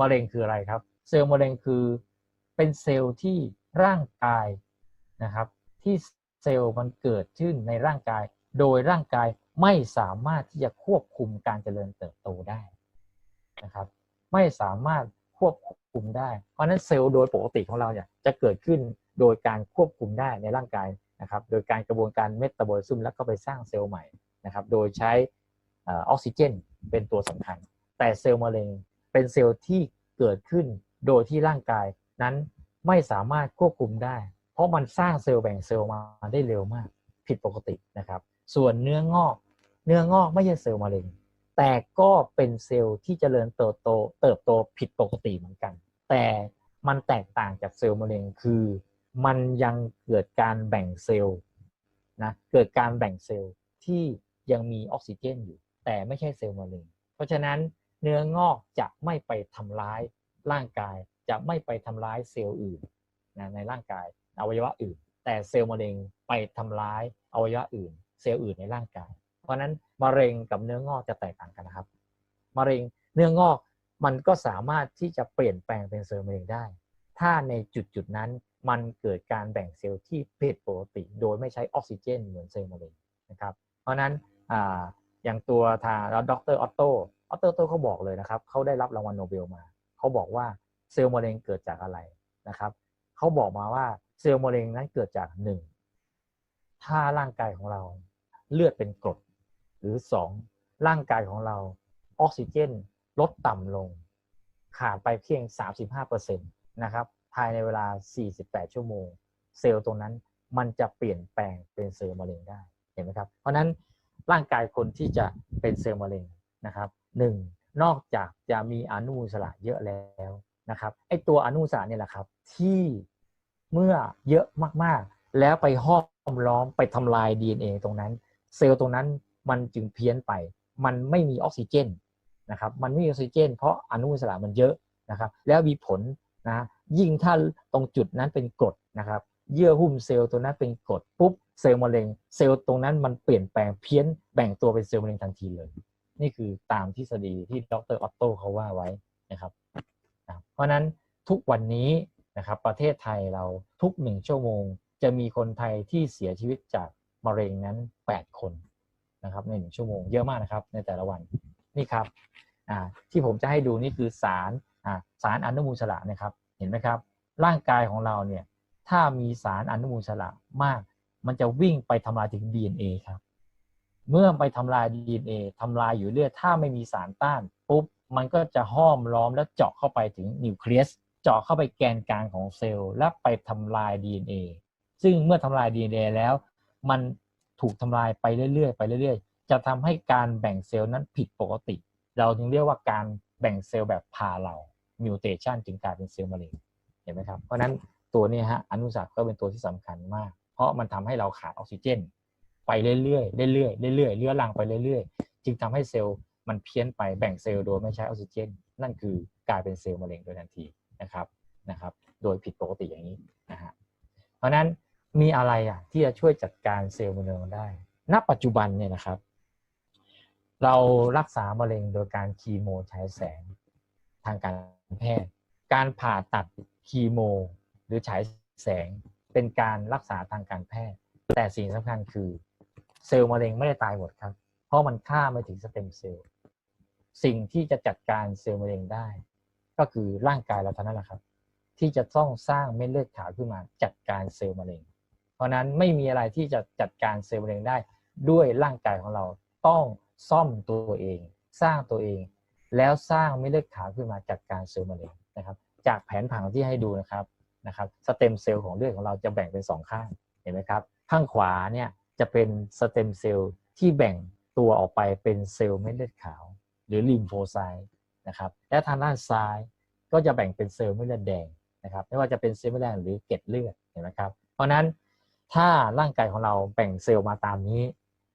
มะเร็งคืออะไรครับ เซลล์มะเร็งคือเป็นเซลล์ที่ร่างกายนะครับ ที่เซลล์มันเกิดขึ้นในร่างกาย โดยร่างกายไม่สามารถที่จะควบคุมการเจริญเติบโตได้นะครับ ไม่สามารถควบคุมได้ เพราะฉะนั้นเซลล์โดยปกติของเราเนี่ยจะเกิดขึ้นโดยการควบคุมได้ในร่างกายนะครับ โดยการกระบวนการเมตาบอลิซึมแล้วก็ไปสร้างเซลล์ใหม่นะครับ โดยใช้ออกซิเจนเป็นตัวสำคัญ แต่เซลล์มะเร็ง เป็นเซลล์ที่เกิดขึ้นโดยที่ร่างกายนั้นไม่สามารถควบคุมได้ เพราะมันสร้างเซลล์แบ่งเซลล์มาได้เร็วมาก ผิดปกตินะครับ ส่วนเนื้องอก เนื้องอกไม่ใช่เซลล์มะเร็ง แต่ก็เป็นเซลล์ที่เจริญเติบโต เติบโตผิดปกติเหมือนกัน แต่มันแตกต่างจากเซลล์มะเร็งคือ มันยังเกิดการแบ่งเซลล์นะเกิดการแบ่งเซลล์ที่ยังมีออกซิเจนอยู่ แต่ไม่ใช่เซลล์มะเร็ง เพราะฉะนั้น เนื้องอกจะไม่ไปทำร้ายร่างกาย จะไม่ไปทำร้ายเซลล์อื่นนะในร่างกายอวัยวะอื่น แต่เซลล์มะเร็งไปทำร้ายอวัยวะอื่น เซลล์อื่นในร่างกาย เพราะนั้นมะเร็งกับเนื้องอกจะแตกต่างกันนะครับมะเร็งเนื้องอกมันก็สามารถที่จะเปลี่ยนแปลงเป็นเซลล์มะเร็งได้ ถ้าในจุดจุดนั้นมันเกิดการแบ่งเซลล์ที่ผิดปกติ โดยไม่ใช้ออกซิเจนเหมือนเซลล์มะเร็งนะครับ เพราะนั้นอย่างตัวทางดรออตโต ออตโตเขาบอกเลยนะครับเขาได้รับรางวัลโนเบลมาเขาบอกว่าเซลล์มะเร็งเกิดจากอะไรนะครับเขาบอกมาว่าเซลล์มะเร็งนั้นเกิดจากหนึ่งถ้าร่างกายของเราเลือดเป็นกรด หรือสองร่างกายของเราออกซิเจนลดต่ำลง ขาดไปเพียง 35%นะครับภายในเวลา 48 ชั่วโมง เซลล์ตรงนั้นมันจะเปลี่ยนแปลงเป็นเซลล์มะเร็งได้เห็นไหมครับ เพราะนั้นร่างกายคนที่จะเป็นเซลล์มะเร็งนะครับ หนึ่งนอกจากจะมีอนุมูลอิสระเยอะแล้วนะครับไอตัวอนุมูลอิสระเนี่ยแหละครับ ที่เมื่อเยอะมากๆ แล้วไปห้อมล้อมไปทำลาย DNA ตรงนั้น เซลล์ตรงนั้นมันจึงเพี้ยนไป มันไม่มีออกซิเจนนะครับมันไม่มีออกซิเจน เพราะอนุมูลอิสระมันเยอะนะครับแล้วมีผลนะยิ่งถ้าตรงจุดนั้นเป็นกรดนะครับเยื่อหุ้มเซลล์ตัวนั้นเป็นกรดปุ๊บเซลล์มะเร็ง เซลล์ตรงนั้นมันเปลี่ยนแปลงเพี้ยนแบ่งตัวเป็นเซลล์มะเร็งทันทีเลย นี่คือตามทฤษฎีที่ดรออตโตเขาว่าไว้นะครับ เพราะนั้นทุกวันนี้นะครับประเทศไทยเราทุกหนึ่งชั่วโมง จะมีคนไทยที่เสียชีวิตจากมะเร็งนั้น 8 คนนะครับในหนึ่งชั่วโมงเยอะมากนะครับในแต่ละวันนี่ครับที่ผมจะให้ดูนี่คือสารสารอนุมูลอิสระนะครับเห็นไหมครับ ร่างกายของเราเนี่ยถ้ามีสารอนุมูลอิสระมาก มันจะวิ่งไปทำลายถึง DNA ครับ เมื่อไปทำลาย DNA ทำลายอยู่เรื่อยถ้าไม่มีสารต้านปุ๊บมันก็จะห้อมล้อมและเจาะเข้าไปถึงนิวเคลียสเจาะเข้าไปแกนกลางของเซลล์และไปทำลาย DNA ซึ่งเมื่อทำลาย DNA แล้ว มันถูกทำลายไปเรื่อยๆไปเรื่อยๆ จะทำให้การแบ่งเซลล์นั้นผิดปกติ เราจึงเรียกว่าการแบ่งเซลล์แบบพาเรามิวเทชันจึงกลายเป็นเซลล์มะเร็งเห็นไหมครับ เพราะนั้นตัวนี้ฮะอนุสักก็เป็นตัวที่สำคัญมาก เพราะมันทำให้เราขาดออกซิเจน ไปเรื่อยๆเรื่อยๆเรื่อยๆเลื้อรังไปเรื่อยๆ จึงทำให้เซลล์มันเพี้ยนไปแบ่งเซลล์โดยไม่ใช้ออกซิเจน นั่นคือกลายเป็นเซลล์มะเร็งโดยทันทีนะครับนะครับ โดยผิดปกติอย่างนี้นะฮะเพราะนั้นมีอะไรอะที่จะช่วยจัดการเซลล์มะเร็งได้ ณ ปัจจุบันเนี่ยนะครับ เรารักษามะเร็งโดยการคีโมใช้แสงทางการแพทย์ การผ่าตัดคีโม หรือฉายแสงเป็นการรักษาทางการแพทย์ แต่สิ่งสำคัญคือ เซลล์มะเร็งไม่ได้ตายหมดครับ เพราะมันฆ่าไม่ถึงสเต็มเซลล์สิ่งที่จะจัดการเซลล์มะเร็งได้ ก็คือร่างกายเราเท่านั้นแหละครับ ที่จะต้องสร้างเม็ดเลือดขาวขึ้นมาจัดการเซลล์มะเร็ง เพราะนั้นไม่มีอะไรที่จะจัดการเซลล์มะเร็งได้ ด้วยร่างกายของเราต้องซ่อมตัวเอง สร้างตัวเอง แล้วสร้างเม็ดเลือดขาวขึ้นมาจัดการเซลล์มะเร็งนะครับ จากแผนผังที่ให้ดูนะครับนะครับสเต็มเซลล์ของเลือดของเราจะแบ่งเป็นสองข้างเห็นไหมครับ ข้างขวาเนี่ย จะเป็นสเต็มเซลล์ที่แบ่งตัวออกไปเป็นเซลล์เม็ดเลือดขาว หรือลิมโฟไซต์นะครับและทางด้านซ้ายก็จะแบ่งเป็นเซลล์เม็ดเลือดแดงนะครับไม่ว่าจะเป็นเซลล์เม็ดเลือดแดงหรือเกล็ดเลือดเห็นไหมครับเพราะนั้นถ้าร่างกายของเราแบ่งเซลล์มาตามนี้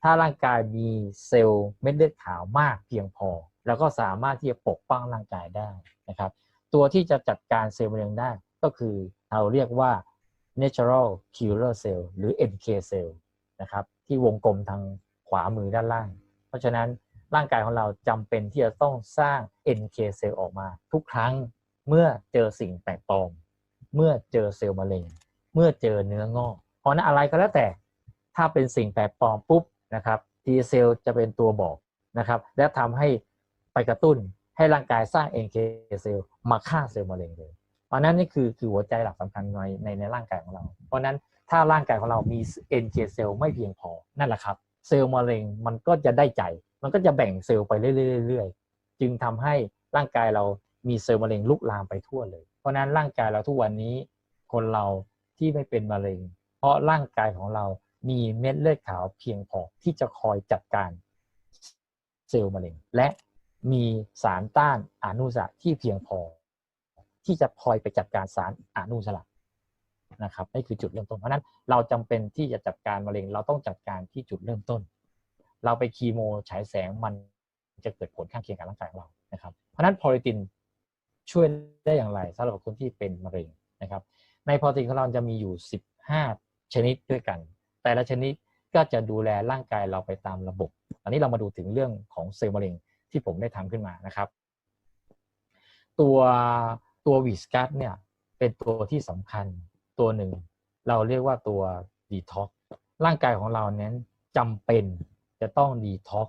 ถ้าร่างกายมีเซลล์เม็ดเลือดขาวมากเพียงพอ แล้วก็สามารถที่จะปกป้องร่างกายได้นะครับตัวที่จะจัดการเซลล์มะเร็งได้ก็คือเราเรียกว่า natural killer cell หรือ NK cell นะครับที่วงกลมทางขวามือด้านล่าง เพราะฉะนั้นร่างกายของเราจำเป็นที่จะต้องสร้าง NK เซลล์ออกมา ทุกครั้งเมื่อเจอสิ่งแปลกปลอม เมื่อเจอเซลล์มะเร็ง เมื่อเจอเนื้องอกเพราะนั้นอะไรก็แล้วแต่ถ้าเป็นสิ่งแปลกปลอมปุ๊บนะครับ T เซลล์จะเป็นตัวบอกนะครับ และทำให้ไปกระตุ้นให้ร่างกายสร้าง NK เซลล์มาฆ่าเซลล์มะเร็งเลย เพราะนั้นนี่คือคือหัวใจหลักสำคัญในในในร่างกายของเรา เพราะนั้น ถ้าร่างกายของเรามี NK เซลล์ไม่เพียงพอนั่นแหละครับ เซลล์มะเร็งมันก็จะได้ใจ มันก็จะแบ่งเซลล์ไปเรื่อยๆจึงทำให้ร่างกายเรามีเซลล์มะเร็งลุกลามไปทั่วเลย เพราะนั้นร่างกายเราทุกวันนี้ คนเราที่ไม่เป็นมะเร็ง เพราะร่างกายของเรามีเม็ดเลือดขาวเพียงพอที่จะคอยจัดการเซลล์มะเร็ง และมีสารต้านอนุมูลอิสระที่เพียงพอ ที่จะคอยไปจัดการสารอนุมูลอิสระ นะครับนี่คือจุดเริ่มต้น เพราะนั้นเราจำเป็นที่จะจัดการมะเร็ง เราต้องจัดการที่จุดเริ่มต้น เราไปคีโมฉายแสงมันจะเกิดผลข้างเคียงกับร่างกายของเรานะครับ เพราะนั้นพอลิตินช่วยได้อย่างไรสำหรับคนที่เป็นมะเร็งนะครับ ในพอลิตินของเราจะมีอยู่ 15 ชนิดด้วยกัน แต่ละชนิดก็จะดูแลร่างกายเราไปตามระบบ อันนี้เรามาดูถึงเรื่องของเซลล์มะเร็งที่ผมได้ทำขึ้นมานะครับ ตัวตัววิสกัสเนี่ยเป็นตัวที่สำคัญ ตัวหนึ่ง เราเรียกว่าตัวดีท็อกร่างกายของเราเน้นจำเป็นจะต้องดีท็อก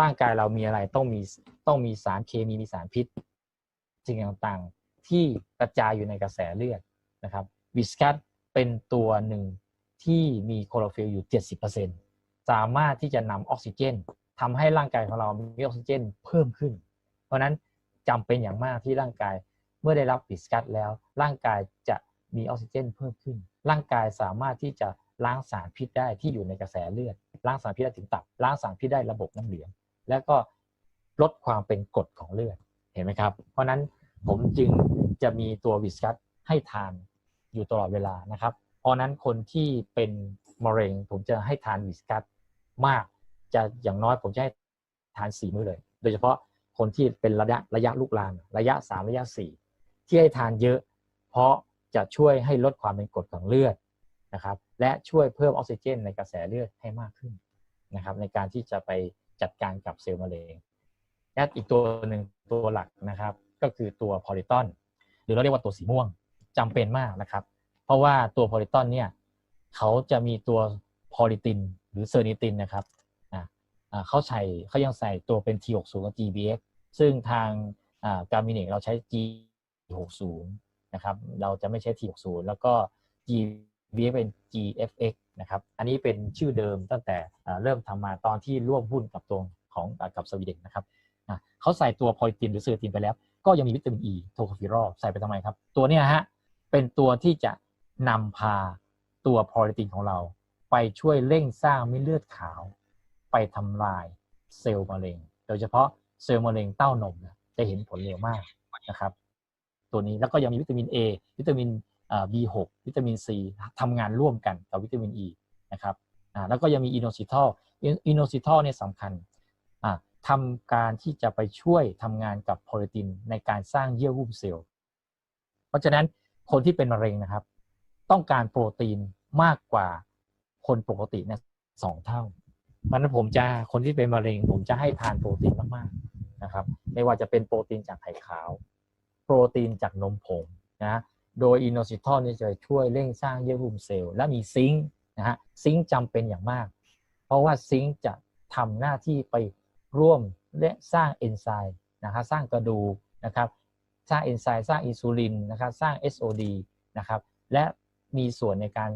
ร่างกายเรามีอะไรต้องมีต้องมีสารเคมีมีสารพิษสิ่งต่างๆที่กระจายอยู่ในกระแสเลือดนะครับวิสกัสเป็นตัวหนึ่งที่มีโคลอฟิลอยู่ 70%สามารถที่จะนำออกซิเจนทำให้ร่างกายของเรามีออกซิเจนเพิ่มขึ้น เพราะนั้นจำเป็นอย่างมากที่ร่างกายเมื่อได้รับวิสกัสแล้วร่างกายจะ มีออกซิเจนเพิ่มขึ้น ร่างกายสามารถที่จะล้างสารพิษได้ที่อยู่ในกระแสเลือด ล้างสารพิษได้ถึงตับ ล้างสารพิษได้ระบบน้ำเหลือง แล้วก็ลดความเป็นกรดของเลือด เห็นไหมครับ เพราะนั้นผมจึงจะมีตัววิสกัสให้ทานอยู่ตลอดเวลานะครับ เพราะนั้นคนที่เป็นมะเร็งผมจะให้ทานวิสกัสมาก จะอย่างน้อยผมจะให้ทานสี่มื้อเลย โดยเฉพาะคนที่เป็นระยะระยะลุกลามระยะสามระยะสี่ที่ให้ทานเยอะ เพราะ จะช่วยให้ลดความเป็นกรดของเลือดนะครับและช่วยเพิ่มออกซิเจนในกระแสเลือดให้มากขึ้นนะครับในการที่จะไปจัดการกับเซลล์มะเร็งและอีกตัวหนึ่งตัวหลักนะครับ ก็คือตัวพอลิตอนหรือเราเรียกว่าตัวสีม่วงจำเป็นมากนะครับ เพราะว่าตัวพอลิตอนเนี่ยเขาจะมีตัวพอลิตินหรือเซอร์นิตินนะครับเขาใส่เขายังใส่ตัวเป็น T60 กับ GBX ซึ่งทางการมิเนกเราใช้ G60 นะครับเราจะไม่ใช้ T60 แล้วก็ GBX เป็น GFX นะครับอันนี้เป็นชื่อเดิมตั้งแต่เริ่มทำมาตอนที่ร่วมหุ้นกับตัวของกับสวีเดนนะครับเขาใส่ตัวพอลิตินหรือเซอร์ตินไปแล้ว ก็ยังมีวิตามิน E โทโคฟิรอลใส่ไปทำไมครับ ตัวนี้ฮะเป็นตัวที่จะนำพาตัวพอลิตินของเรา ไปช่วยเร่งสร้างม็ดเลือดขาว ไปทำลายเซลล์มะเร็ง โดยเฉพาะเซลล์มะเร็งเต้านมจะเห็นผลเร็วมากนะครับ ตัวนี้แล้วก็ยังมีวิตามิน A วิตามิน B6 วิตามิน C ทำงานร่วมกันกับวิตามิน E นะครับแล้วก็ยังมีอินโนซิทอลอินโนซิทอลเนี่ยสำคัญทำการที่จะไปช่วยทำงานกับโพลิตินในการสร้างเยื่อหุ้มเซลล์ เพราะฉะนั้นคนที่เป็นมะเร็งนะครับ ต้องการโปรตีนมากกว่าคนปกติเนี่ยสองเท่าเพราะนั้นผมจะคนที่เป็นมะเร็ง ผมจะให้ทานโปรตีนมากๆนะครับ ไม่ว่าจะเป็นโปรตีนจากไข่ขาว โปรตีนจากนมผงนะโดยอินโนซิทอลนี่จะช่วยเร่งสร้างเยื่อหุ้มเซลล์และมีซิงค์นะฮะซิงค์จำเป็นอย่างมาก เพราะว่าซิงค์จะทำหน้าที่ไปร่วมและสร้างเอนไซม์นะครับสร้างกระดูกนะครับสร้างเอนไซม์สร้างอินซูลินนะครับสร้าง SOD นะครับและมีส่วนในการ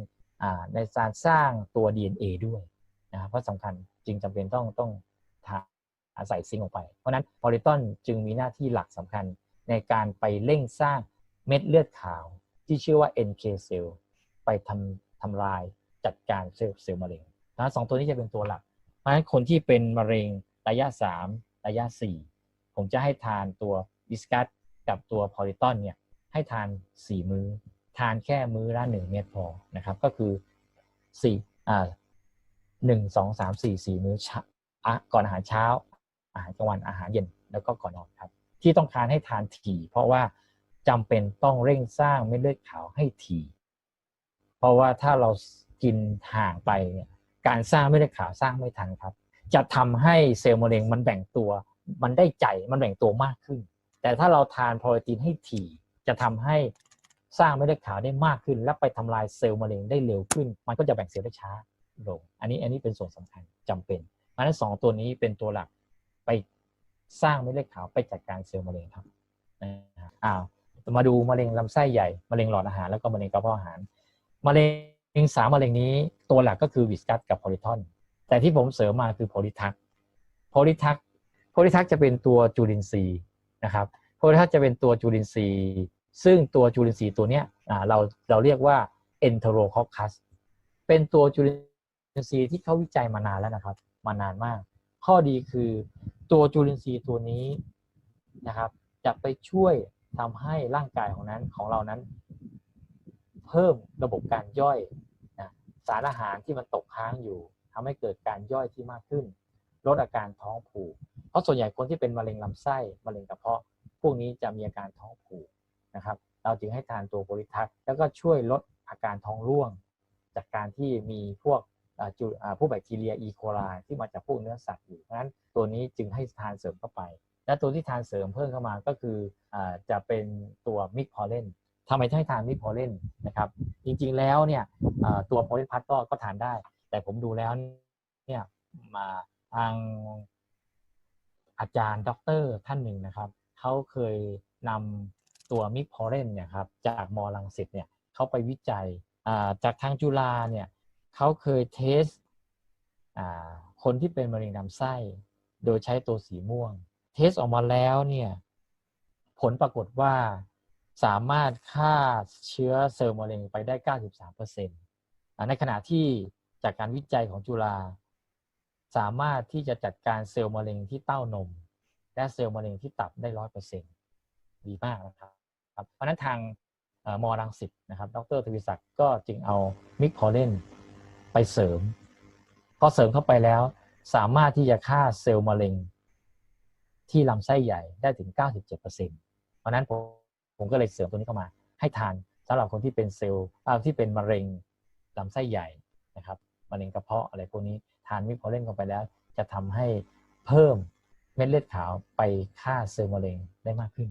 ในการสร้างตัว DNA ด้วยนะเพราะสำคัญจึงจำเป็นต้องต้องอาศัยซิงค์ออกไป เพราะนั้นพอลิตอนจึงมีหน้าที่หลักสำคัญ ในการไปเร่งสร้างเม็ดเลือดขาวที่ชื่อว่า NK เซลล์ไปทำทำลายจัดการเซลล์เซลล์มะเร็งนะสองตัวนี้จะเป็นตัวหลัก เพราะฉะนั้นคนที่เป็นมะเร็งระยะ 3 ระยะ 4 ผมจะให้ทานตัววิสกัสกับตัวพอลิตอนเนี่ยให้ทาน 4 มื้อ ทานแค่มื้อละ 1 เม็ดพอนะครับ ก็คือ4อ่าหนึ่งสองสามสี่สี่มื้อเช้าก่อนอาหารเช้า อาหารกลางวันอาหารเย็นแล้วก็ก่อนนอนครับ ที่ต้องการให้ทานถี่เพราะว่าจำเป็นต้องเร่งสร้างเม็ดเลือดขาวให้ถี่เพราะว่าถ้าเรากินห่างไปเนี่ยการสร้างเม็ดเลือดขาวสร้างไม่ทันครับ จะทำให้เซลล์มะเร็งมันแบ่งตัว มันได้ใจมันแบ่งตัวมากขึ้น แต่ถ้าเราทานโปรตีนให้ถี่จะทำให้สร้างเม็ดเลือดขาวได้มากขึ้น และไปทำลายเซลล์มะเร็งได้เร็วขึ้น มันก็จะแบ่งเซลล์ได้ช้าลงอันนี้อันนี้เป็นส่วนสำคัญจำเป็นเพราะฉะนั้นสองตัวนี้เป็นตัวหลักไป สร้างเม็ดเลือดขาวไปจัดการเซลล์มะเร็งครับอ้าวมาดูมะเร็งลำไส้ใหญ่มะเร็งหลอดอาหารแล้วก็มะเร็งกระเพาะอาหารมะเร็งสามมะเร็งนี้ตัวหลักก็คือวิสกัสกับโพลิทอน แต่ที่ผมเสริมมาคือโพลิทักโพลิทักโพลิทักจะเป็นตัวจุลินทรีย์นะครับโพลิทักจะเป็นตัวจุลินทรีย์ ซึ่งตัวจุลินทรีย์ตัวเนี้ยเราเราเรียกว่า enterococcus เป็นตัวจุลินทรีย์ที่เขาวิจัยมานานแล้วนะครับ มานานมาก ข้อดีคือ ตัวจุลินทรีย์ตัวนี้นะครับ จะไปช่วยทำให้ร่างกายของนั้นของเรานั้น เพิ่มระบบการย่อยนะสารอาหารที่มันตกค้างอยู่ทำให้เกิดการย่อยที่มากขึ้น ลดอาการท้องผูก เพราะส่วนใหญ่คนที่เป็นมะเร็งลำไส้มะเร็งกระเพาะ พวกนี้จะมีอาการท้องผูกนะครับ เราจึงให้ทานตัวโพลิทักแล้วก็ช่วยลดอาการท้องร่วง จากการที่มีพวก จุพวกแบคทีเรียอีโคไลที่มาจากพวกเนื้อสัตว์อยู่เพราะฉะนั้นตัวนี้จึงให้ทานเสริมเข้าไป และตัวที่ทานเสริมเพิ่มเข้ามาก็คืออจะเป็นตัวมิกพอเลนทำไมให้ทานมิกพอเลนนะครับจริงๆแล้วเนี่ยตัวโพลิพัทก็ก็ทานได้ แต่ผมดูแล้วเนี่ยมาทางอาจารย์ด็อกเตอร์ท่านหนึ่งนะครับเขาเคยนำตัวมิกพอเลนเนี่ยครับจากมอลังสิตเนี่ยเขาไปวิจัยจากทางจุฬาเนี่ย เขาเคยเทสคนที่เป็นมะเร็งลำไส้ โดยใช้ตัวสีม่วง เทสออกมาแล้วเนี่ยผลปรากฏว่าสามารถฆ่าเชื้อเซลล์มะเร็งไปได้ 93%ในขณะที่จากการวิจัยของจุฬาสามารถที่จะจัดการเซลล์มะเร็งที่เต้านม และเซลล์มะเร็งที่ตับได้ร้อยเปอร์เซ็นดีมากนะครับเพราะนั้นทางมอรังสิตนะครับ ดรทวิศักดิ์ก็จึงเอามิกพอเลน ไปเสริมพอเสริมเข้าไปแล้ว สามารถที่จะฆ่าเซลล์มะเร็ง ที่ลำไส้ใหญ่ได้ถึง 97%เพราะนั้นผมผมก็เลยเสริมตัวนี้เข้ามา ให้ทานสำหรับคนที่เป็นเซลล์ที่เป็นมะเร็งลำไส้ใหญ่นะครับมะเร็งกระเพาะอะไรพวกนี้ทานมิพอเลนเข้าไปแล้ว จะทำให้เพิ่มเม็ดเลือดขาวไปฆ่าเซลล์มะเร็งได้มากขึ้น